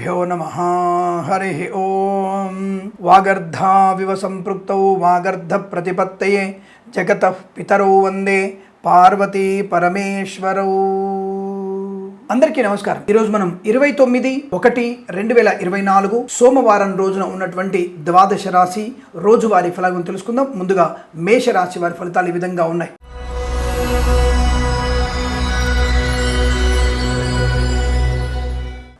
శ్రీగురుభ్యో నమ। హరి ఓం। వాగర్ధావివ సంపృక్తౌ వాగర్ధ ప్రతిపత్తయే। జగత పితరౌ వందే పార్వతీ పరమేశ్వరౌ। అందరికీ నమస్కారం. ఈరోజు మనం ఇరవై తొమ్మిది ఒకటి రెండు వేల ఇరవై నాలుగు సోమవారం రోజున ఉన్నటువంటి ద్వాదశ రాశి రోజువారీ ఫలాలను తెలుసుకుందాం. ముందుగా మేషరాశి వారి ఫలితాలు ఈ విధంగా ఉన్నాయి.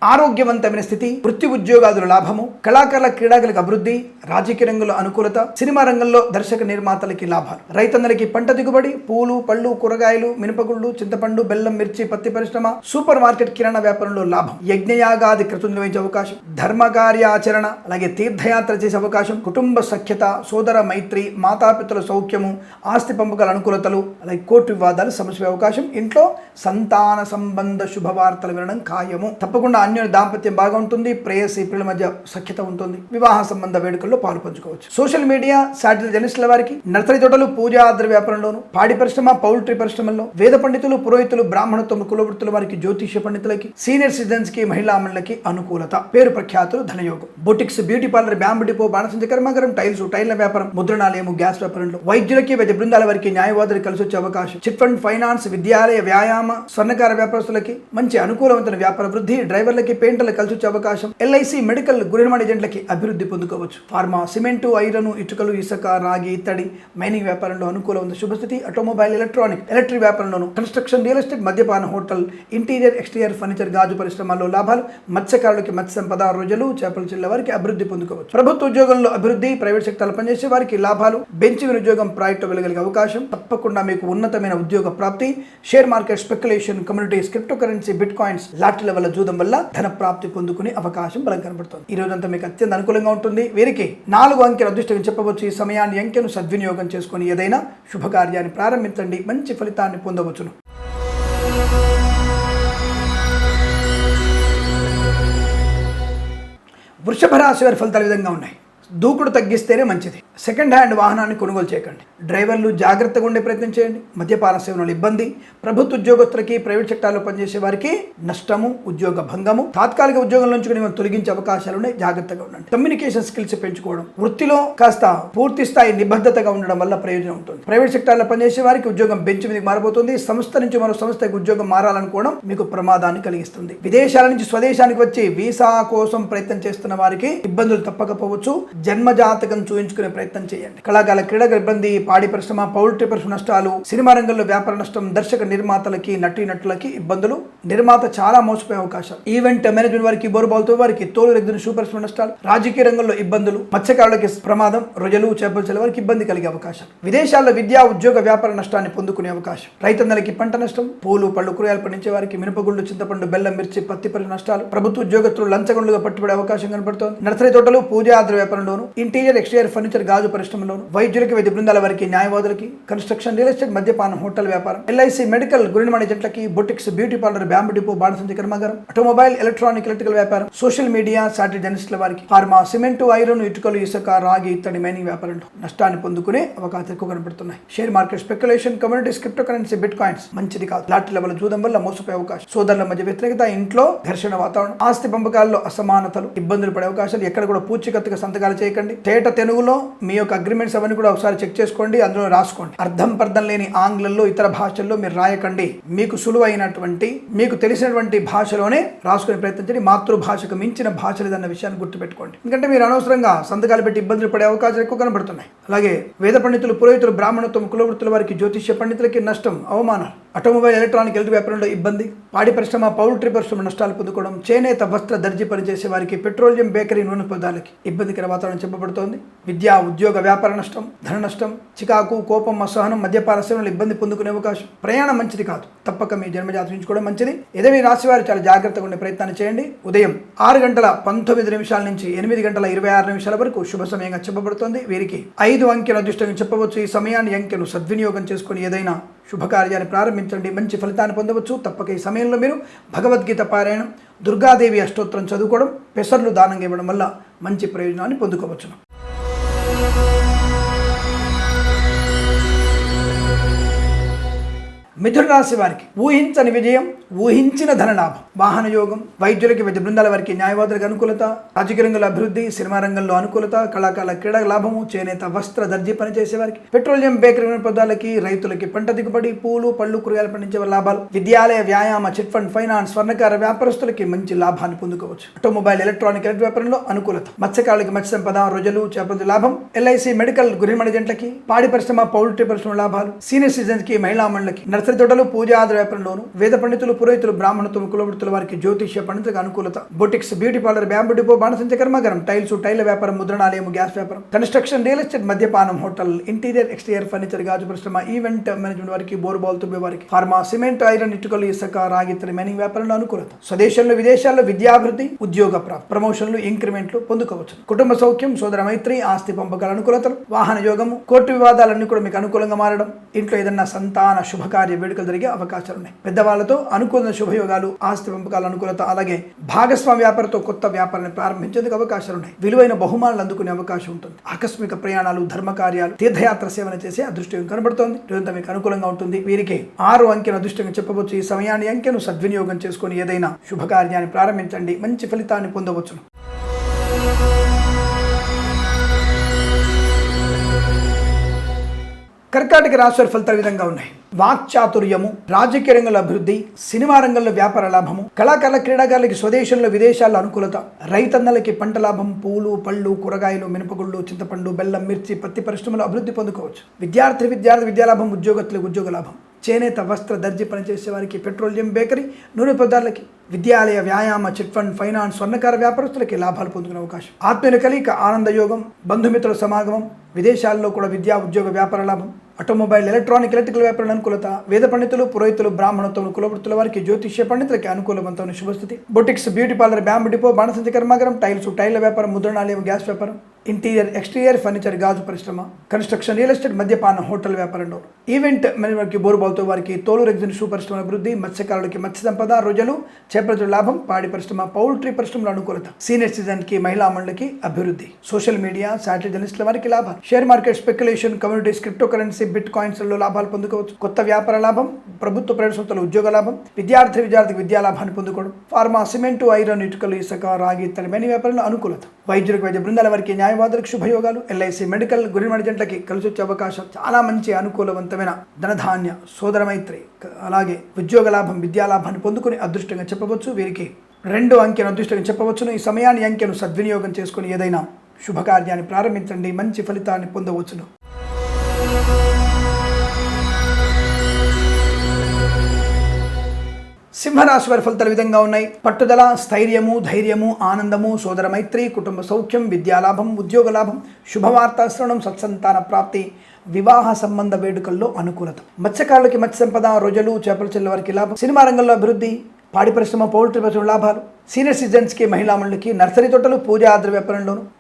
ఆరోగ్యవంతమైన స్థితి వృత్తి ఉద్యోగాదుల లాభము కళాకారుల క్రీడాకులకు అభివృద్ధి రాజకీయ రంగంలో అనుకూలత సినిమా రంగంలో దర్శక నిర్మాతలకి లాభాలు. రైతన్నలకి పంట దిగుబడి పూలు పళ్ళు కూరగాయలు మినపగుళ్ళు చింతపండు బెల్లం మిర్చి పత్తి పరిశ్రమ సూపర్ మార్కెట్ కిరాణా వ్యాపారంలో లాభం. యజ్ఞయాగాది కృతులు నిర్వహించే అవకాశం. ధర్మ కార్యాచరణ అలాగే తీర్థయాత్ర చేసే అవకాశం. కుటుంబ సఖ్యత సోదర మైత్రి మాతాపితల సౌఖ్యము ఆస్తి పంపకాల అనుకూలతలు అలాగే కోర్టు వివాదాలు సమస్య అవకాశం. ఇంట్లో సంతాన సంబంధ శుభవార్తలు వినడం ఖాయము. తప్పకుండా అన్యోన్య దాంపత్యం బాగా ఉంటుంది ప్రేయసి ప్రియుల మధ్య సఖ్యత ఉంటుంది వివాహ సంబంధ వేడుకల్లో పాలు పంచుకోవచ్చు. సోషల్ మీడియా శాటిలైట్ జర్నలిస్టుల వారికి నర్సరీ తోటలు పూజా ఆదర వ్యాపారంలోను పాడి పరిశ్రమ పౌల్ట్రీ పరిశ్రమల్లో వేద పండితులు పురోహితులు బ్రాహ్మణత్వం కులవృత్తుల వారికి జ్యోతిష్య పండితులకి సీనియర్ సిటిజన్స్కి మహిళా మండలికి అనుకూలత. పేరు ప్రఖ్యాతులు ధనయోగం. Boutiques beauty parlour bamboo depot బాణసంచ కర్మాగారం టైల్స్ టైల్ల వ్యాపారం ముద్రణాలయము గ్యాస్ వ్యాపారంలో వైద్యులకి వైద్య బృందాల వారికి న్యాయవాదులు కలిసి వచ్చే అవకాశం. చిట్ ఫండ్ ఫైనాన్స్ విద్యాలయ వ్యాయామ స్వర్ణకార వ్యాపారస్తులకి మంచి అనుకూలవంతమైన వ్యాపార వృద్ధి డ్రైవర్లకి పెయింటర్లు కలిసి వచ్చే అవకాశం ఎల్ఐసి మెడికల్ గురినమాడి ఏజెంట్లకి అభివృద్ధి పొందుకోవచ్చు. ఫార్మా సిమెంటు ఐరన్ ఇటుకలు ఇసుక రాగి ఇత్తడి మైనింగ్ వ్యాపారంలో అనుకూలమైన శుభస్థితి ఆటోమొబైల్ ఎలక్ట్రానిక్ ఎలక్ట్రిక్ వ్యాపారంలోను కన్స్ట్రక్షన్ రియల్ ఎస్టేట్ మద్యపాన హోటల్ ఇంటీరియర్ ఎక్స్టీరియర్ ఫర్నిచర్ గాజు పరిశ్రమల్లో లాభాలు మత్స్యకారులకి మత్స్య సంపద రోజులు చేపల చిల్ల వారికి అభివృద్ధి పొందుకోవచ్చు. ప్రభుత్వ ఉద్యోగంలో అభివృద్ధి ప్రైవేట్ సెక్టార్లో పనిచేసే వారికి లాభాలు బెంచ్ ఉద్యోగం ప్రాజెక్టు వెళ్ళగలిగే అవకాశం తప్పకుండా మీకు ఉన్నతమైన ఉద్యోగ ప్రాప్తి share market speculation communities cryptocurrency bitcoins లాటరీల వల్ల జూదం వల్ల ధన ప్రాప్తి పొందుకునే అవకాశం బలం కనబడుతుంది. ఈ రోజంతా మీకు అత్యంత అనుకూలంగా ఉంటుంది. వీరికి నాలుగు అంకెల అదృష్టంగా చెప్పవచ్చు. ఈ సమయాన్ని అంకెను సద్వినియోగం చేసుకుని ఏదైనా శుభకార్యాన్ని ప్రారంభించండి. మంచి ఫలితాన్ని పొందవచ్చును. వృషభ రాశి వారి ఫలితాలు విధంగా ఉన్నాయి. దూకుడు తగ్గిస్తేనే మంచిది. సెకండ్ హ్యాండ్ వాహనాన్ని కొనుగోలు చేయకండి. డ్రైవర్లు జాగ్రత్తగా ఉండే ప్రయత్నం చేయండి. మద్యపాన సేవనలు ఇబ్బంది. ప్రభుత్వ ఉద్యోగస్తులకి ప్రైవేట్ సెక్టార్లో పనిచేసే వారికి నష్టము ఉద్యోగ భంగము తాత్కాలిక ఉద్యోగం నుంచి మిమ్మల్ని తొలగించే అవకాశాలు ఉన్నాయి. జాగ్రత్తగా ఉండండి. కమ్యూనికేషన్ స్కిల్స్ పెంచుకోవడం. వృత్తిలో కాస్త పూర్తి స్థాయి నిబద్ధతగా ఉండడం వల్ల ప్రయోజనం ఉంటుంది. ప్రైవేట్ సెక్టార్లో పనిచేసే వారికి ఉద్యోగం బెంచ్ మీదకి మారిపోతుంది సంస్థ నుంచి మరో సంస్థకి ఉద్యోగం మారాలనుకోవడం మీకు ప్రమాదాన్ని కలిగిస్తుంది. విదేశాల నుంచి స్వదేశానికి వచ్చి వీసా కోసం ప్రయత్నం చేస్తున్న వారికి ఇబ్బందులు తప్పకపోవచ్చు. జన్మజాతకం చూయించుకునే ప్రయత్నం చేయండి. కళాకాల క్రీడల ఇబ్బంది పాడి పరిశ్రమ పౌల్ట్రీ పరిశ్రమ నష్టాలు సినిమా రంగంలో వ్యాపార నష్టం దర్శక నిర్మాతలకి నటీ నటులకి ఇబ్బందులు. నిర్మాత చాలా మోసపోయే అవకాశం. ఈవెంట్ మేనేజ్మెంట్ వారికి బోరుబాల్తో వారికి తోలు రెగ్గిన షూ పరిశ్రమ నష్టాలు రాజకీయ రంగంలో ఇబ్బందులు మత్స్యకారులకి ప్రమాదం రొజలు చేపలు వారికి ఇబ్బంది కలిగే అవకాశం. విదేశాల్లో విద్యా ఉద్యోగ వ్యాపార నష్టాన్ని పొందుకునే అవకాశం. రైతన్నలకి పంట నష్టం పూలు పళ్ళు కూరగాయలు పండించే వారికి మినపగుళ్ళు చింతపండు బెల్లం మిర్చి పత్తి పరిశ్రమ నష్టాలు ప్రభుత్వ ఉద్యోగస్తులు లంచగొండలుగా పట్టుబడే అవకాశం కనబడుతోంది నర్సరీ తోటలు వ్యాపారంలో వ్యాపారంలోను ఇంటీరియర్ ఎక్స్టీరియర్ ఫర్నిచర్ గాజు పరిశ్రమలోను వైద్యులకి వైద్య బృందాల వారికి న్యాయవాదులకి కన్స్ట్రక్షన్ రియల్ ఎస్టేట్ మద్యపానం హోటల్ వ్యాపారం ఎల్ఐసి మెడికల్ గురినమణి జట్లకి boutiques beauty parlour bamboo depot బాణసంచి కర్మాగారం ఆటోమొబైల్ ఎలక్ట్రానిక్ ఎలక్ట్రికల్ వ్యాపారం సోషల్ మీడియా సాటి జర్నలిస్టుల వారికి ఫార్మా సిమెంటు ఐరన్ ఇటుకలు ఇసుక రాగి ఇత్తడి మైనింగ్ వ్యాపారంలో నష్టాన్ని పొందుకునే అవకాశాలు ఎక్కువ కనబడుతున్నాయి. Share market speculation communities cryptocurrency bitcoins మంచిది కాదు. లాటరీ లెవెల్ జూదం వల్ల మోసపోయే అవకాశం. సోదరుల మధ్య వ్యతిరేకత ఇంట్లో ఘర్షణ వాతావరణం ఆస్తి పంపకాల్లో అసమానతలు ఇబ్బందులు పడే అవకాశాలు ఎక్కడ కూడా పూచికత్తుగా సంతకాలు చేయకండి. తేట తెలుగులో మీ యొక్క అగ్రిమెంట్స్ అవన్నీ కూడా ఒకసారి చెక్ చేసుకోండి అందులో రాసుకోండి. అర్థం పర్థం లేని ఆంగ్లంలో ఇతర భాషల్లో మీరు రాయకండి. మీకు సులువైనటువంటి మీకు తెలిసినటువంటి భాషలోనే రాసుకునే ప్రయత్నించండి మాతృభాషకు మించిన భాష లేదన్న విషయాన్ని గుర్తుపెట్టుకోండి. ఎందుకంటే మీరు అనవసరంగా సంతకాలు పెట్టి ఇబ్బందులు పడే అవకాశాలు ఎక్కువ కనబడుతున్నాయి. అలాగే వేద పండితులు పురోహితులు బ్రాహ్మణత్వం కులవృత్తుల వారికి జ్యోతిష్య పండితులకి నష్టం అవమానాలు. ఆటోమొబైల్ ఎలక్ట్రానిక్ ఎలక్ట్రిక్ వ్యాపారంలో ఇబ్బంది పాడి పరిశ్రమ పౌల్ట్రీ పరిశ్రమ నష్టాలు పొందుకోవడం చేనేత వస్త్ర దర్జీ పనిచేసే వారికి పెట్రోలియం బేకరీ నూనె పదార్థాలకి ఇబ్బందికర వాతావరణం చెప్పబడుతోంది. విద్యా ఉద్యోగ వ్యాపార నష్టం ధన నష్టం చికాకు కోపం అసహనం మద్యపాన సేవలు ఇబ్బంది పొందుకునే అవకాశం. ప్రయాణం మంచిది కాదు. తప్పక మీ జన్మజాతం ఉంచుకోవడం మంచిది. ఏదో మీ రాశి వారు చాలా జాగ్రత్తగా ఉండే ప్రయత్నాన్ని చేయండి. ఉదయం ఆరు గంటల పంతొమ్మిది నిమిషాల నుంచి ఎనిమిది గంటల ఇరవై ఆరు నిమిషాల వరకు శుభ సమయంగా చెప్పబడుతోంది. వీరికి ఐదు అంకెల అదృష్టంగా చెప్పవచ్చు. ఈ సమయాన్ని అంకెను సద్వినియోగం చేసుకుని ఏదైనా శుభకార్యాన్ని ప్రారంభించండి. మంచి ఫలితాన్ని పొందవచ్చు. తప్పక ఈ సమయంలో మీరు భగవద్గీత పారాయణం దుర్గాదేవి అష్టోత్తరం చదువుకోవడం పెసర్లు దానంగా ఇవ్వడం వల్ల మంచి ప్రయోజనాన్ని పొందుకోవచ్చును. మిథున రాశి వారికి ఊహించని విజయం ఊహించిన ధనలాభం. వాహన యోగం వైద్యులకి వైద్య బృందాల వారికి న్యాయవాదులకు అనుకూలత రాజకీయ రంగంలో అభివృద్ధి సినిమా రంగంలో అనుకూలత కళాకారుల క్రీడా లాభము చేనేత వస్త్ర దర్జీ పనిచేసే వారికి పెట్రోలియం బేకరీ పదాలకి రైతులకి పంట దిగుబడి పూలు పళ్ళు కూరగాయలు పండించే లాభాలు. విద్యాలయ వ్యాయామ చిట్ ఫండ్ ఫైనాన్స్ స్వర్ణకార వ్యాపారస్తులకి మంచి లాభాన్ని పొందుకోవచ్చు. ఆటోమొబైల్ ఎలక్ట్రానిక్ ఎలక్ట్ వ్యాపారంలో అనుకూలత. మత్స్యకారులకి మత్స్య సంపద రోజులు చేపల లాభం. ఎల్ఐసి మెడికల్ గురిమణ జంటలకి పాడి పరిశ్రమ పౌల్ట్రీ పరిశ్రమ లాభాలు. సీనియర్ సిటిజన్స్కి మహిళా మండలకి నర్సరీ తోటలు పూజ ఆదర వ్యాపారంలోను వేద పండితులు పురోహితులు బ్రాహ్మణత్వం కులవృత్తుల వారికి జ్యోతిష్య పండితులకు అనుకూలత. Boutiques beauty parlour bamboo depot బాణసంచ కర్మాగారం టైల్స్ టైల్ వ్యాపారం ముద్రణాలయం గ్యాస్ వ్యాపారం. కన్స్ట్రక్షన్ రియల్ ఎస్టేట్ మద్యపానం హోటల్ ఇంటీరియర్ ఎక్స్టీరియర్ ఫర్నిచర్ గాజు పరిశ్రమ ఈవెంట్ మేనేజ్మెంట్ వారికి బోర్బాల్ తుబ్బే వారికి ఫార్మా సిమెంట్ ఐరన్ ఇటుకలు ఇసుక రాగి ఇతర మైనింగ్ వ్యాపారంలో అనుకూలత. స్వదేశంలో విదేశాల్లో విద్యాభివృద్ధి ఉద్యోగ ప్రమోషన్లు ఇంక్రిమెంట్లు పొందుకోవచ్చు. కుటుంబ సౌఖ్యం సోదర మైత్రి ఆస్తి పంపకాల అనుకూలతలు వాహన యోగము కోర్టు వివాదాలన్నీ కూడా మీకు అనుకూలంగా మారడం ఇంట్లో ఏదన్నా సంతాన శుభకార్యం వేడుకలు జరిగే అవకాశాలు ఉన్నాయి. పెద్దవాళ్ళతో అనుకూల శుభయోగాలు ఆస్తి పెంపకాల అనుకూలత అలాగే భాగస్వామి వ్యాపారంతో కొత్త వ్యాపారాన్ని ప్రారంభించేందుకు అవకాశాలు ఉన్నాయి. విలువైన బహుమానాలు అందుకునే అవకాశం ఉంటుంది. ఆకస్మిక ప్రయాణాలు ధర్మ కార్యాలు తీర్థయాత్ర సేవన చేసే అదృష్టం కనబడుతోంది. రోజంతా మీకు అనుకూలంగా ఉంటుంది. వీరికి ఆరు అంకెను అదృష్టంగా చెప్పవచ్చు. ఈ సమయాన్ని అంకెను సద్వినియోగం చేసుకుని ఏదైనా శుభకార్యాన్ని ప్రారంభించండి. మంచి ఫలితాన్ని పొందవచ్చును. కర్కాటక రాశి వారి ఫలితాలు విధంగా ఉన్నాయి. వాక్చాతుర్యము రాజకీయ రంగంలో అభివృద్ధి సినిమా రంగంలో వ్యాపార లాభము కళాకారుల క్రీడాకారులకి స్వదేశంలో విదేశాల్లో అనుకూలత రైతన్నలకి పంట లాభం పూలు పళ్ళు కూరగాయలు మినపగుళ్ళు చింతపండు బెల్లం మిర్చి పత్తి పరిశ్రమలో అభివృద్ధి పొందుకోవచ్చు. విద్యార్థి విద్యార్థి విద్యాలాభం ఉద్యోగత్తులకు ఉద్యోగ లాభం. చేనేత వస్త్ర దర్జీ పనిచేసే వారికి పెట్రోలియం బేకరీ నూనె పదార్థాలకి విద్యాలయ వ్యాయామ చిట్ ఫండ్ ఫైనాన్స్ స్వర్ణకార వ్యాపారస్తులకి లాభాలు పొందుకునే అవకాశం. ఆత్మీయుల కలిక ఆనంద యోగం బంధుమిత్రుల సమాగమం విదేశాల్లో కూడా విద్యా ఉద్యోగ వ్యాపార లాభం ఆటోమొబైల్ ఎలక్ట్రానిక్ ఎలక్ట్రికల్ వ్యాపారం అనుకూలత వేద పండితులు పురోహితులు బ్రాహ్మణత్వం కులవృత్తుల వారికి జ్యోతిష్య పండితులకి అనుకూలవంతమైన శుభస్థితి. Boutiques beauty parlour bamboo depot బాణసంచ కర్మాగారం టైల్స్ టైల్ వ్యాపారం ముద్రణాలయం గ్యాస్ వ్యాపారం ఇంటీరియర్ ఎక్స్టీరియర్ ఫర్నిచర్ గాజు పరిశ్రమ కన్స్ట్రక్షన్ రియల్ ఎస్టేట్ మద్యపాన హోటల్ వ్యాపారంలో. ఈవెంట్ మేనేజ్మెంట్కి బోరుబాల్తో వారికి తోలు రెగ్జిన్ షూ పరిశ్రమ అభివృద్ధి మత్స్యకారులకి మత్స్య సంపద రోజులు చేపల లాభం పాడి పరిశ్రమ పౌల్ట్రీ పరిశ్రమలో అనుకూలత. సీనియర్ సిటిజన్కి మహిళా మండలికి అభివృద్ధి. సోషల్ మీడియా శాటిలైట్ జర్నలిస్టుల వారికి లాభం. Share market speculation communities crypto currency bit కాయిన్స్లో లాభాలు పొందుకోవచ్చు. కొత్త వ్యాపార లాభం ప్రభుత్వ ప్రైవేట్ సంస్థల ఉద్యోగ లాభం విద్యార్థి విద్యార్థికి విద్యా లాభాన్ని పొందుకోవడం ఫార్మా సిమెంట్ ఐరన్ ఇటుకలు ఇసుక రాగి ఇత్తడి వ్యాపారంలో అనుకూలత. వైద్యులకు వైద్య బృందాల వారికి న్యాయవాదులకు శుభయోగాలు. ఎల్ఐసి మెడికల్ గురి జంటలకి కలిసి వచ్చే అవకాశం చాలా మంచి అనుకూలవంతమైన ధనధాన్య సోదరమైత్రి అలాగే ఉద్యోగ లాభం విద్యాలాభాన్ని పొందుకుని అదృష్టంగా చెప్పవచ్చు వీరికి రెండు అంకెను అదృష్టంగా చెప్పవచ్చును. ఈ సమయాన్ని అంకెను సద్వినియోగం చేసుకుని ఏదైనా శుభకార్యాన్ని ప్రారంభించండి. మంచి ఫలితాన్ని పొందవచ్చును. సింహరాశి వారి ఫలితాలు విధంగా ఉన్నాయి. పట్టుదల స్థైర్యము ధైర్యము ఆనందము సోదర మైత్రి కుటుంబ సౌఖ్యం విద్యాలాభం ఉద్యోగ లాభం శుభవార్త శ్రవణం సత్సంతాన ప్రాప్తి వివాహ సంబంధ వేడుకల్లో అనుకూలత. మత్స్యకారులకి మత్స్య సంపద రోజులు చేపల చెల్లె వారికి లాభం సినిమా రంగంలో అభివృద్ధి పాడి పరిశ్రమ పౌల్ట్రీ పరిశ్రమ లాభాలు. సీనియర్ సిటిజన్స్కి మహిళా నర్సరీ తోటలు పూజా ఆద్ర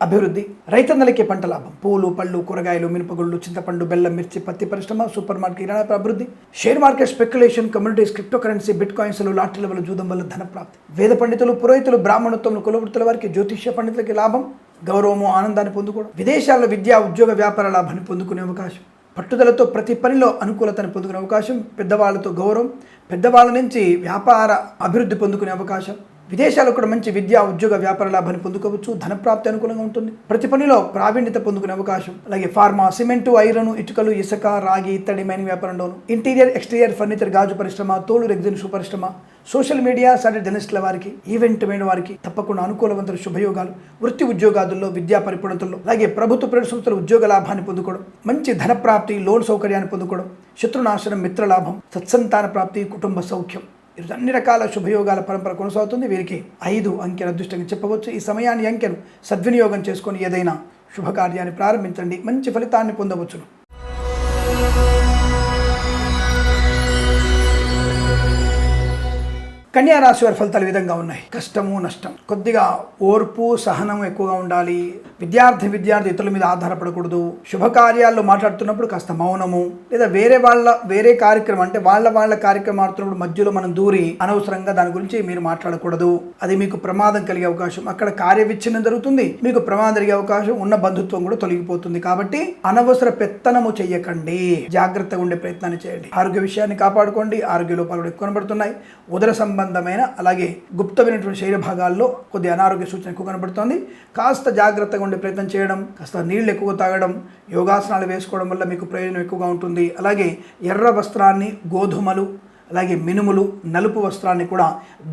అభివృద్ధి రైతన్నలకి పంట లాభం. పూలు పళ్ళు కూరగాయలు మినపగుళ్ళు చింతపండు బెల్లం మిర్చి పత్తి పరిశ్రమ సూపర్ మార్కెట్ కిరాణా అభివృద్ధి. Share market speculation communities crypto currency bit కాయిన్స్లు లాటరీల వల్ల జూదం వల్ల ధన ప్రాప్తి వేద పండితులు పురోహితులు బ్రాహ్మణత్వం కులవృత్తుల వారికి జ్యోతిష్య పండితులకి లాభం గౌరవము ఆనందాన్ని పొందుకోవడం. విదేశాల్లో విద్యా ఉద్యోగ వ్యాపార లాభాన్ని పొందుకునే అవకాశం. పట్టుదలతో ప్రతి పనిలో అనుకూలతను పొందుకునే అవకాశం పెద్దవాళ్ళతో గౌరవం పెద్దవాళ్ళ నుంచి వ్యాపార అభివృద్ధి పొందుకునే అవకాశం. విదేశాలకు కూడా మంచి విద్యా ఉద్యోగ వ్యాపార లాభాన్ని పొందుకోవచ్చు ధనప్రాప్తి అనుకూలంగా ఉంటుంది. ప్రతి పనిలో ప్రావీణ్యత పొందుకునే అవకాశం. అలాగే ఫార్మా సిమెంటు ఐరన్ ఇటుకలు ఇసుక రాగి ఇత్తడి మైనింగ్ వ్యాపారంలోను ఇంటీరియర్ ఎక్స్టీరియర్ ఫర్నిచర్ గాజు పరిశ్రమ తోలు రెగ్జిన్ షూ పరిశ్రమ సోషల్ మీడియా సాటి జర్నలిస్టుల వారికి ఈవెంట్ మైన వారికి తప్పకుండా అనుకూలవంతుల శుభయోగాలు. వృత్తి ఉద్యోగాదుల్లో విద్యా పరిపూర్ణతల్లో అలాగే ప్రభుత్వ ప్రైవేట్ సంస్థల ఉద్యోగ లాభాన్ని పొందుకోవడం మంచి ధన ప్రాప్తి లోన్ సౌకర్యాన్ని పొందుకోవడం శత్రునాశనం మిత్రలాభం సత్సంతాన ప్రాప్తి కుటుంబ సౌఖ్యం. అన్ని రకాల శుభయోగాల పరంపర కొనసాగుతుంది. వీరికి ఐదు అంకెల అదృష్టంగా చెప్పవచ్చు. ఈ సమయాన్ని అంకెను సద్వినియోగం చేసుకొని ఏదైనా శుభకార్యాన్ని ప్రారంభించండి. మంచి ఫలితాన్ని పొందవచ్చును. కన్యా రాశి వారి ఫలితాలు విధంగా ఉన్నాయి. కష్టము నష్టం. కొద్దిగా ఓర్పు సహనం ఎక్కువగా ఉండాలి. విద్యార్థి విద్యార్థి ఇతరుల మీద ఆధారపడకూడదు. శుభకార్యాల్లో మాట్లాడుతున్నప్పుడు కాస్త మౌనము. లేదా వేరే వాళ్ళ వేరే కార్యక్రమం అంటే వాళ్ళ వాళ్ళ కార్యక్రమం ఆడుతున్నప్పుడు మధ్యలో మనం దూరి అనవసరంగా దాని గురించి మీరు మాట్లాడకూడదు. అది మీకు ప్రమాదం కలిగే అవకాశం. అక్కడ కార్యవిచ్ఛిన్నం జరుగుతుంది. మీకు ప్రమాదం జరిగే అవకాశం ఉన్న బంధుత్వం కూడా తొలగిపోతుంది. కాబట్టి అనవసర పెత్తనము చెయ్యకండి. జాగ్రత్తగా ఉండే ప్రయత్నాన్ని చేయండి. ఆరోగ్య విషయాన్ని కాపాడుకోండి. ఆరోగ్య లోపాలు కూడా ఎక్కువ కనబడుతున్నాయి. ఉదర సంబంధమైన అలాగే గుప్తమైనటువంటి శరీర భాగాల్లో కొద్ది అనారోగ్య సూచన ఎక్కువ కనబడుతుంది. కాస్త జాగ్రత్తగా ఉండే ప్రయత్నం చేయడం కాస్త నీళ్ళు ఎక్కువ తాగడం యోగాసనాలు వేసుకోవడం వల్ల మీకు ప్రయోజనం ఎక్కువగా ఉంటుంది. అలాగే ఎర్ర వస్త్రాన్ని గోధుమలు అలాగే మినుములు నలుపు వస్త్రాన్ని కూడా